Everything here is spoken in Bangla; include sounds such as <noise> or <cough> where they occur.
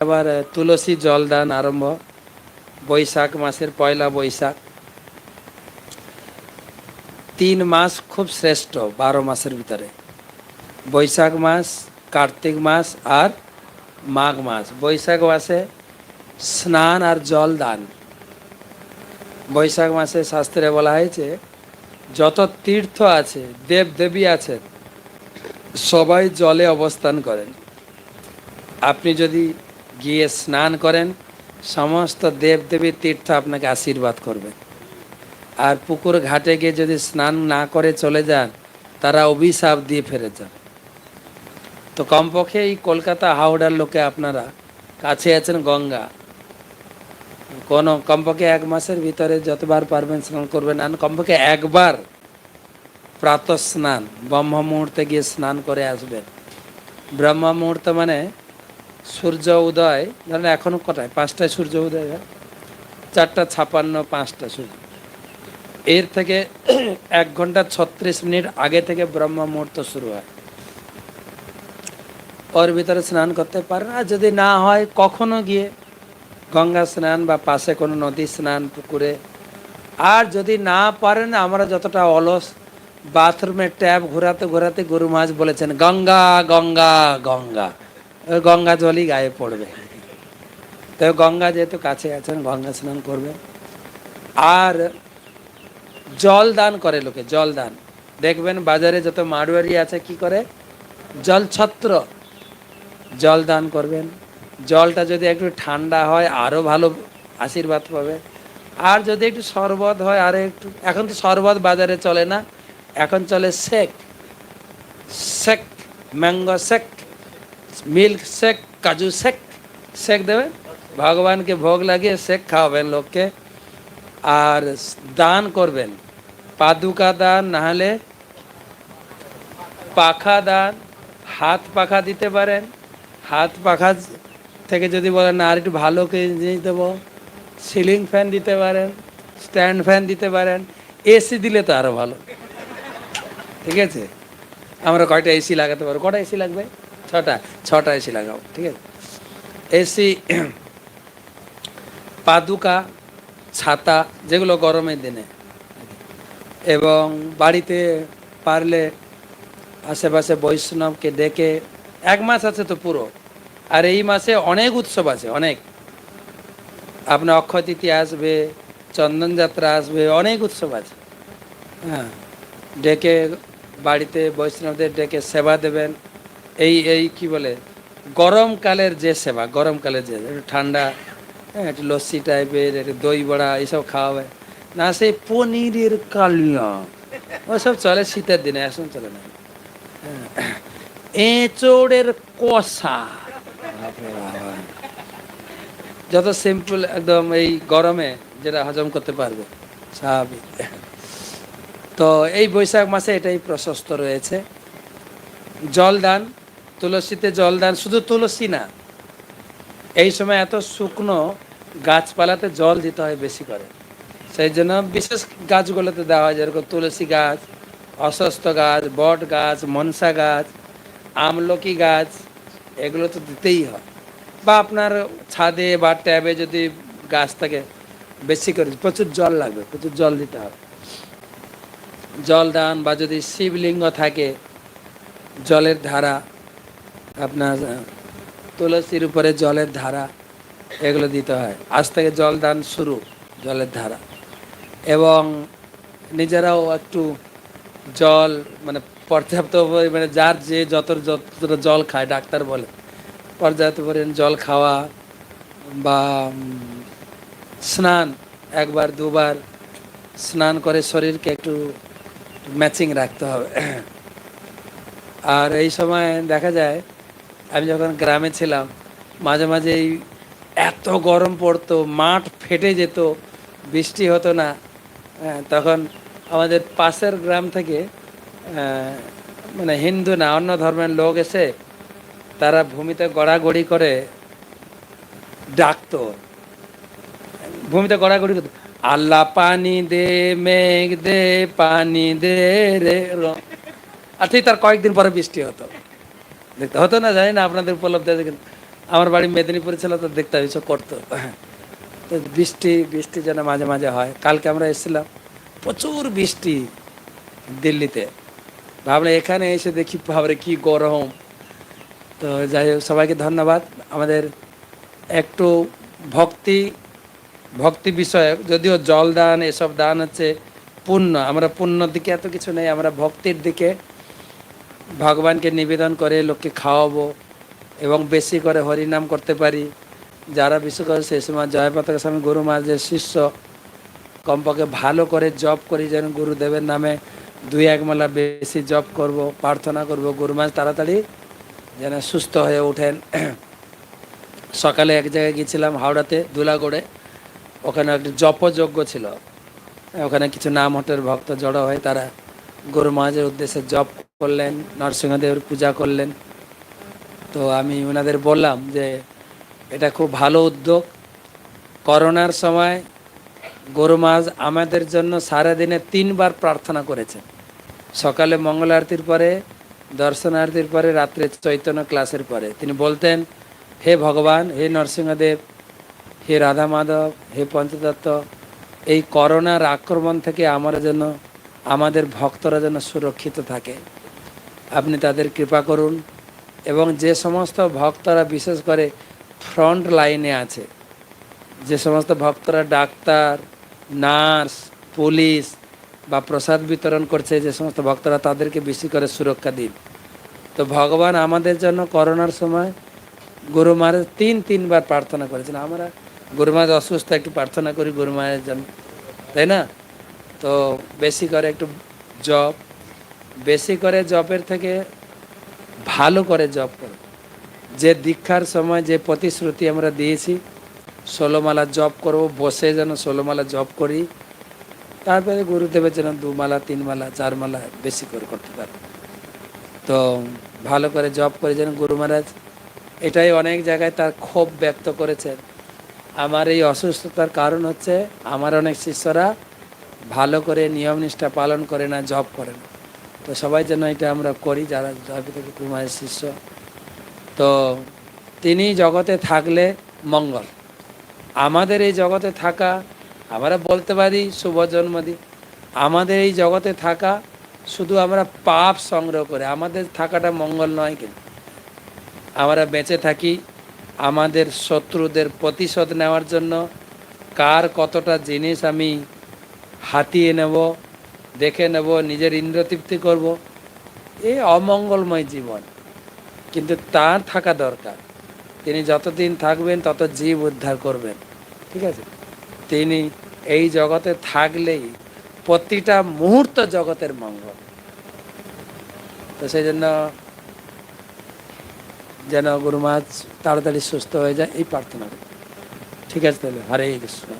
আহ, তুলসী জলদান আরম্ভ বৈশাখ মাসের পয়লা বৈশাখ। তিন মাস খুব শ্রেষ্ঠ বারো মাসের ভিতরে। বৈশাখ মাস কার্তিক মাস আর মাঘ মাস। বৈশাখ মাসে স্নান আর জল দান বৈশাখ মাসে শাস্ত্রে বলা হয়েছে যত তীর্থ আছে দেব দেবী আছে সবাই জলে অবস্থান করেন। আপনি যদি গিয়ে স্নান করেন, সমস্ত দেবদেবীর তীর্থ আপনাকে আশীর্বাদ করবে। আর পুকুর ঘাটে গিয়ে যদি স্নান না করে চলে যান, তারা অভিশাপ দিয়ে ফেরে যান। তো কমপক্ষে এই কলকাতা হাওড়ার লোকে আপনারা কাছে আছেন গঙ্গা। কোনো কমপক্ষে এক মাসের ভিতরে যতবার পারবেন স্নান করবেন। আর কমপক্ষে একবার প্রাত স্নান ব্রহ্ম মুহূর্তে গিয়ে স্নান করে আসবেন। ব্রহ্ম মুহূর্ত মানে সূর্য উদয় ধরেন এখনও কটায়? পাঁচটায় সূর্য উদয়, হয়? চারটা ছাপান্ন, পাঁচটা সূর্য। এর থেকে <clears throat> এক ঘণ্টা ছত্রিশ মিনিট আগে থেকে ব্রহ্ম মুহূর্ত শুরু হয়। ওর ভিতরে স্নান করতে পারেন আর যদি না হয় কখনো গিয়ে গঙ্গা স্নান বা পাশে কোনো নদী স্নান, পুকুরে। আর যদি না পারেন, আমরা যতটা অলস, বাথরুমে ট্যাপ ঘোরাতে ঘোরাতে গরু মাছ বলেছেন, গঙ্গা গঙ্গা গঙ্গা। ওই গঙ্গা জলই গায়ে পড়বে। তো গঙ্গা যেহেতু কাছে আছেন, গঙ্গা স্নান করবে আর জল দান করে লোকে, জল দান। দেখবেন বাজারে যত মাড়ুয়ারি আছে, কি করে? জল ছত্র। জল দান করবেন। জলটা যদি একটু ঠান্ডা হয় আরও ভালো আশীর্বাদ পাবে। আর যদি একটু শরবত হয়, আর একটু। এখন তো শরবত বাজারে চলে না। এখন চলে shake. Shake, mango shake. Milk shake কাজু শেক শেক দেবেন ভগবানকে ভোগ লাগিয়ে শেক খাওয়াবেন লোককে আর দান করবেন পাদুকা দান নাহলে পাখা দান হাত পাখা দিতে পারেন হাত পাখা থেকে যদি বলেন, না, আর একটু ভালো জিনিস দেবো। সিলিং ফ্যান দিতে পারেন, স্ট্যান্ড ফ্যান দিতে পারেন এসি দিলে তো আরও ভালো। ঠিক আছে? আমরা কয়টা এসি লাগাতে পারব? কটা এসি লাগবে? ছটা ছটা এসি লাগাও, ঠিক আছে? এসি <clears throat> পাদুকা, ছাতা, যেগুলো গরমের দিনে। এবং বাড়িতে পারলে আশেপাশে বৈষ্ণবকে ডেকে, এক মাস আছে তো পুরো। আর এই মাসে অনেক উৎসব আছে, অনেক। আপনার অক্ষয় আসবে, চন্দন যাত্রা আসবে, অনেক উৎসব আছে। হ্যাঁ ডেকে বাড়িতে বৈষ্ণবদের ডেকে সেবা দেবেন। এই এই কি বলে গরমকালের যে সেবা গরমকালের যে, একটু ঠান্ডা হ্যাঁ একটু লস্যি টাইপের, একটু দই বড়া, এইসব খাওয়া খাওয়াবে। না, সেই পনিরের কালিয়া, ওসব চলে শীতের দিনে, এখন চলে না। হ্যাঁ। এঁচোড়ের কষা। যত সিম্পল একদম এই গরমে যেটা হজম করতে পারবে, স্বাভাবিক। তো এই বৈশাখ মাসে এটাই প্রশস্ত রয়েছে। জলদান তুলসীতে জলদান শুধু তুলসী না, এই সময় এত শুকনো গাছপালাতে জল দিতে হয় বেশি করে। সেই জন্য বিশেষ গাছগুলোতে দেওয়া হয়, যেরকম তুলসী গাছ অস্বস্থ গাছ, বট গাছ, মনসা গাছ, আমলকি গাছ, এগুলো তো দিতেই হয়। বা আপনার ছাদে বা ট্যাবে যদি গাছ থাকে, বেশি করে, প্রচুর জল লাগবে, প্রচুর জল দিতে হবে। জল দান বা যদি শিবলিঙ্গ থাকে, জলের ধারা আপনার তুলসীর উপরে জলের ধারা, এগুলো দিতে হয়। আজ থেকে জল দান শুরু, জলের ধারা। এবং নিজেরাও একটু জল মানে পর্যাপ্ত মানে যার যে যত, যতটা জল খায়, ডাক্তার বলে, পর্যাপ্ত পরিমাণ জল খাওয়া বা স্নান, একবার, দুবার স্নান করে শরীরকে একটু ম্যাচিং রাখতে হবে। আর এই সময় দেখা যায় আমি যখন গ্রামে ছিলাম, মাঝে মাঝে এই এত গরম পড়তো, মাঠ ফেটে যেত, বৃষ্টি হতো না। তখন আমাদের পাশের গ্রাম থেকে মানে হিন্দু না, অন্য ধর্মের লোক এসে তারা ভূমিতে গড়াগড়ি করে ডাকতো। ভূমিতে গড়াগড়ি করতো, আল্লাহ পানি দে, মেঘ দে, পানি দে র-" আর ঠিক তার কয়েকদিন পরে বৃষ্টি হতো। দেখতে হতো না, জানি না, আপনাদের উপলব্ধি আছে কিন্তু আমার বাড়ি মেদিনীপুরে ছিল, তো দেখতে এসব করতো। তো বৃষ্টি বৃষ্টি যেন মাঝে মাঝে হয়। কালকে আমরা এসেছিলাম, প্রচুর বৃষ্টি দিল্লিতে। ভাবলাম এখানে এসে দেখি ভাবরে কি গরম। তো যাই হোক, সবাইকে ধন্যবাদ। আমাদের একটু ভক্তি ভক্তি বিষয়ক, যদিও জল দান, এসব দান হচ্ছে পুণ্য। আমরা পুণ্যর দিকে এত কিছু নেই, আমরা ভক্তির দিকে ভগবানকে নিবেদন করে লোককে খাওয়াবো এবং বেশি করে হরিনাম করতে পারি। যারা বিশেষ করে সেই সময় জয় পতাকা স্বামী গুরু মহারাজের শিষ্য কমপক্ষে ভালো করে জপ করি যেন গুরুদেবের নামে দুই এক মালা বেশি জপ করব, প্রার্থনা করব। গুরু মহারাজ তাড়াতাড়ি যেন সুস্থ হয়ে ওঠেন। সকালে এক জায়গায় গিয়েছিলাম হাওড়াতে দুলাগড়ে। ওখানে একটা জপযজ্ঞ ছিল। ওখানে কিছু নাম হটের ভক্ত জড়ো হয়ে তারা গুরু মহারাজের উদ্দেশ্যে জপ করলেন, নরসিংহদেবের পূজা করলেন। তো আমি ওনাদের বললাম যে, এটা খুব ভালো উদ্যোগ। করোনার সময় গরু মাছ আমাদের জন্য সারাদিনে তিনবার প্রার্থনা করেছেন। সকালে মঙ্গল আরতির পরে দর্শন আরতির পরে, রাত্রে চৈতন্য ক্লাসের পরে। তিনি বলতেন, হে ভগবান, হে নরসিংহদেব, হে রাধা মাধব, হে পঞ্চদত্ত, এই করোনার আক্রমণ থেকে আমার যেন আমাদের ভক্তরা যেন সুরক্ষিত থাকে। আপনি তাদের কৃপা করুন এবং যে সমস্ত ভক্তরা বিশেষ করে ফ্রন্ট লাইনে আছে, যে সমস্ত ভক্তরা ডাক্তার, নার্স, পুলিশ বা প্রসাদ বিতরণ করছে, যে সমস্ত ভক্তরা তাদেরকে বেশি করে সুরক্ষা দিন। তো ভগবান আমাদের জন্য করোনার সময় গুরু মহারাজ তিন তিনবার প্রার্থনা করেছেন। আমরা গুরু মহারাজ অসুস্থ, একটু প্রার্থনা করি গুরু মহারাজের জন্য, তাই না? তো বেশি করে একটু জব বেশি করে জবের থেকে ভালো করে জব করো। যে দীক্ষার সময় যে প্রতিশ্রুতি আমরা দিয়েছি, ষোলোমালা জব করব, বসে যেন ষোলোমালা জব করি, তারপরে গুরুদেবের যেন দু মালা তিন মালা চার মালা বেশি করে করতে পারে তো ভালো করে জব করে যেন গুরু মহারাজ, এটাই অনেক জায়গায় তার ক্ষোভ ব্যক্ত করেছেন। আমার এই অসুস্থতার কারণ হচ্ছে, আমার অনেক শিষ্যরা ভালো করে নিয়ম নিষ্ঠা পালন করে না জব করে না। তো সবাই যেন এটা আমরা করি, যারা জয়পিতা কুমারের শিষ্য। তো তিনি জগতে থাকলে মঙ্গল। আমাদের এই জগতে থাকা, আমরা বলতে পারি শুভ জন্মদিন। আমাদের এই জগতে থাকা, শুধু আমরা পাপ সংগ্রহ করে, আমাদের থাকাটা মঙ্গল নয় কিন্তু। আমরা বেঁচে থাকি, আমাদের শত্রুদের প্রতিশোধ নেওয়ার জন্য। কার কতটা জিনিস আমি হাতিয়ে নেব দেখে নেব, নিজের ইন্দ্রতৃপ্তি করব। এই অমঙ্গলময় জীবন। কিন্তু তার থাকা দরকার। তিনি যতদিন থাকবেন, তত জীব উদ্ধার করবেন। ঠিক আছে? তিনি এই জগতে থাকলেই প্রতিটা মুহূর্ত জগতের মঙ্গল। তো সেই জন্য যেন গুরু তাড়াতাড়ি সুস্থ হয়ে যায়, এই প্রার্থনা ঠিক আছে তাহলে, হরে কৃষ্ণ।